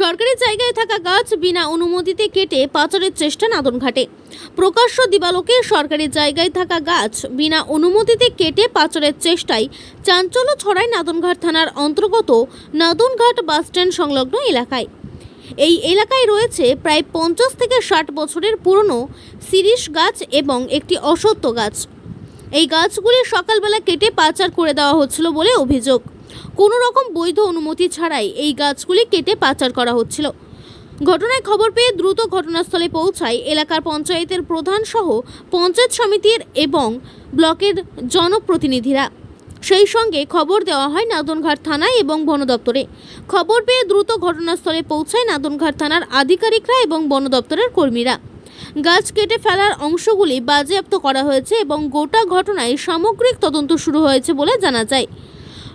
সরকারি জায়গায় থাকা গাছ বিনা অনুমতিতে কেটে পাচারের চেষ্টা নাদনঘাটে প্রকাশ্য দিবালোকে সরকারি জায়গায় থাকা গাছ বিনা অনুমতিতে কেটে পাচারের চেষ্টায় চাঞ্চল্য ছড়ায় নাদনঘাট থানার অন্তর্গত নাদনঘাট বাসস্ট্যান্ড সংলগ্ন এলাকায়। এই এলাকায় রয়েছে প্রায় পঞ্চাশ থেকে ষাট বছরের পুরনো শিরিষ গাছ এবং একটি অসত্য গাছ। এই গাছগুলি সকালবেলা কেটে পাচার করে দেওয়া হচ্ছিল বলে অভিযোগ। কোনো রকম বৈধ অনুমতি ছাড়াই এই গাছগুলি কেটে পাচার করা হচ্ছিল। ঘটনায় খবর পেয়ে দ্রুত ঘটনাস্থলে পৌঁছায় এলাকার পঞ্চায়েতের প্রধান সহ পঞ্চায়েত সমিতির এবং ব্লকের জনপ্রতিনিধিরা। সেই সঙ্গে খবর দেওয়া হয় নাদনঘাট থানায় এবং বন দপ্তরে। খবর পেয়ে দ্রুত ঘটনাস্থলে পৌঁছায় নাদনঘাট থানার আধিকারিকরা এবং বন দপ্তরের কর্মীরা। গাছ কেটে ফেলার অংশগুলি বাজেয়াপ্ত করা হয়েছে এবং গোটা ঘটনায় সামগ্রিক তদন্ত শুরু হয়েছে বলে জানা যায়।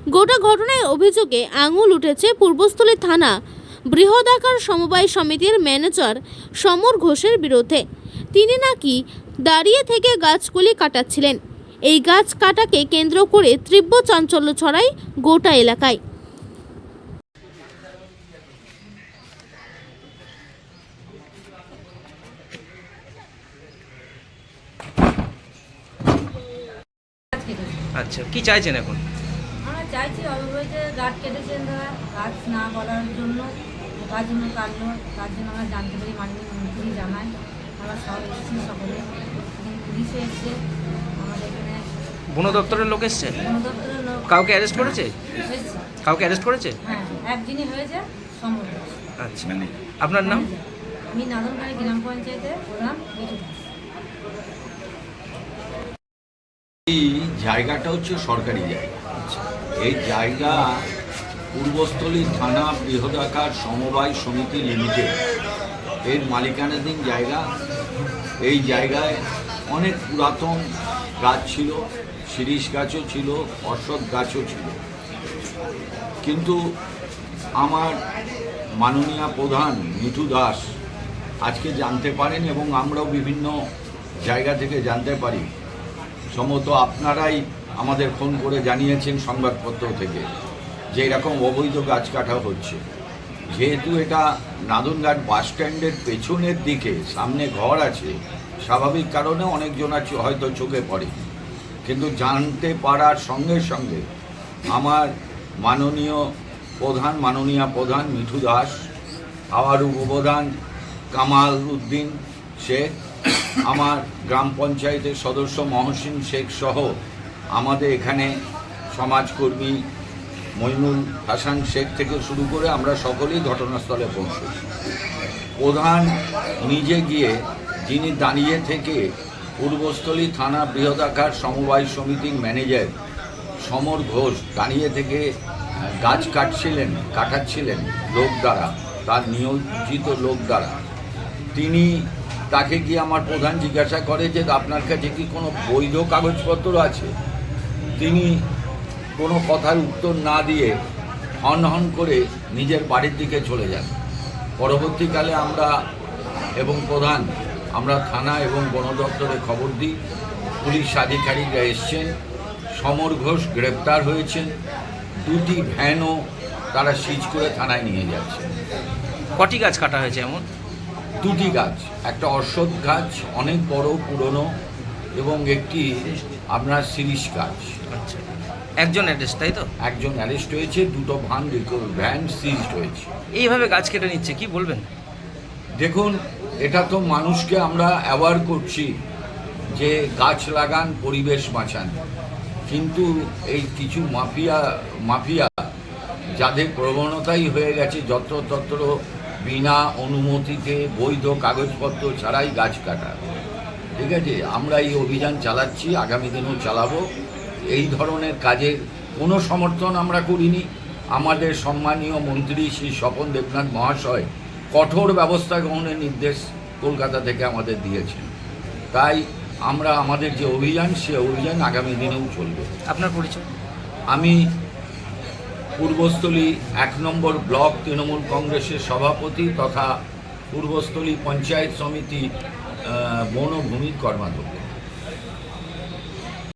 গোটা ঘটনায় অভিযোগে আঙুল উঠেছে পূর্বস্থলী থানা। বৃহদাকার সমবায় সমিতির ম্যানেজার সমর ঘোষের বিরুদ্ধে। তিনি নাকি দাঁড়িয়ে থেকে গাছগুলি কাটাচ্ছিলেন। এই গাছ কাটাকে কেন্দ্র করে তীব্র চাঞ্চল্য ছড়ায় গোটা এলাকায়। আচ্ছা কি চাইছেন এখন? চাইছি অবৈধ গাছ কেটেছেন তারা গাছ না করার জন্য তার জন্য কাটলো তার জন্য আমরা জানতে পারি মাননীয় মন্ত্রী জানাই আমরা সব এসেছি সকলে। এখানে পুলিশও এসছে। আমাদের এখানে বন দপ্তরের লোক এসছে? বন দপ্তরের লোক কাউকে অ্যারেস্ট করেছে? এসছে কাউকে অ্যারেস্ট করেছে? হ্যাঁ একদিনই হয়েছে সমর আচ্ছা। আপনার নাম? আমি নাদনকারী গ্রাম পঞ্চায়েতের প্রধান এই জায়গাটা হচ্ছে সরকারি জায়গা। এই জায়গা পূর্বস্থলী থানা বৃহদাকার সমবায় সমিতি লিমিটেড। এর মালিকানাধীন জায়গা। এই জায়গায় অনেক পুরাতন গাছ ছিল, শিরিষ গাছও ছিল অশ্বত্থ গাছও ছিল। কিন্তু আমার মাননীয় প্রধান মিঠু দাস আজকে জানতে পারেন এবং আমরাও বিভিন্ন জায়গা থেকে জানতে পারি। সম্ভবত আপনারাই আমাদের ফোন করে জানিয়েছেন সংবাদপত্র থেকে যে এরকম অবৈধ গাছ কাটা হচ্ছে। যেহেতু এটা নাদনঘাট বাস স্ট্যান্ডের পেছনের দিকে সামনে ঘর আছে, স্বাভাবিক কারণে অনেকজন আছে হয়তো চোখে পড়ে কিন্তু জানতে পারার সঙ্গে সঙ্গে আমার মাননীয় প্রধান মাননীয় প্রধান মিঠু দাস আবার উপপ্রধান কামাল উদ্দিন শেখ, আমার গ্রাম পঞ্চায়েতের সদস্য মহসিন শেখ সহ আমাদের এখানে সমাজকর্মী মইনুল হাসান শেখ থেকে শুরু করে আমরা সকলেই ঘটনাস্থলে পৌঁছেছি। প্রধান নিজে গিয়ে যিনি দাঁড়িয়ে থেকে পূর্বস্থলী থানা বৃহদাকার সমবায় সমিতির ম্যানেজার সমর ঘোষ দাঁড়িয়ে থেকে গাছ কাটছিলেন, কাটাচ্ছিলেন লোক দ্বারা, তার নিয়োজিত লোক দ্বারা। তিনি তাকে গিয়ে আমার প্রধান জিজ্ঞাসা করে যে আপনার কাছে কি কোনো বৈধ কাগজপত্র আছে? তিনি কোনো কথার উত্তর না দিয়ে হন হন করে নিজের বাড়ির দিকে চলে যান। পরবর্তীকালে আমরা এবং প্রধান আমরা থানা এবং বন দপ্তরে খবর দিই পুলিশ আধিকারিকরা এসছেন সমর ঘোষ গ্রেপ্তার হয়েছেন দুটি ভ্যানও তারা সিজ করে থানায় নিয়ে যাচ্ছে। কটি গাছ কাটা হয়েছে এমন? দুটি গাছ একটা অশ্বত্থ গাছ অনেক বড় পুরনো এবং একটি আপনার সিরিজ গাছ আচ্ছা। একজন অ্যারেস্ট তাই তো? একজন অ্যারেস্ট হয়েছে দুটো ভান ভ্যান সিজড হয়েছে। এইভাবে গাছ কেটে নিচ্ছে কি বলবেন? দেখুন এটা তো মানুষকে আমরা অ্যাওয়ার করছি যে গাছ লাগান পরিবেশ বাঁচান। কিন্তু এই কিছু মাফিয়া মাফিয়া যাদের প্রবণতাই হয়ে গেছে যত্রতত্র বিনা অনুমতিতে বৈধ কাগজপত্র ছাড়াই গাছ কাটা। ঠিক আছে আমরা এই অভিযান চালাচ্ছি আগামী দিনেও চালাবো। এই ধরনের কাজের কোনো সমর্থন আমরা করিনি। আমাদের সম্মানীয় মন্ত্রী শ্রী স্বপন দেবনাথ মহাশয় কঠোর ব্যবস্থা গ্রহণের নির্দেশ কলকাতা থেকে আমাদের দিয়েছেন। তাই আমরা আমাদের যে অভিযান সে অভিযান আগামী দিনেও চলবে। আপনার পরিচয়? আমি পূর্বস্থলী এক নম্বর ব্লক তৃণমূল কংগ্রেসের সভাপতি তথা পূর্বস্থলী পঞ্চায়েত সমিতি বনভূমির কর্মাধ্যক্ষ।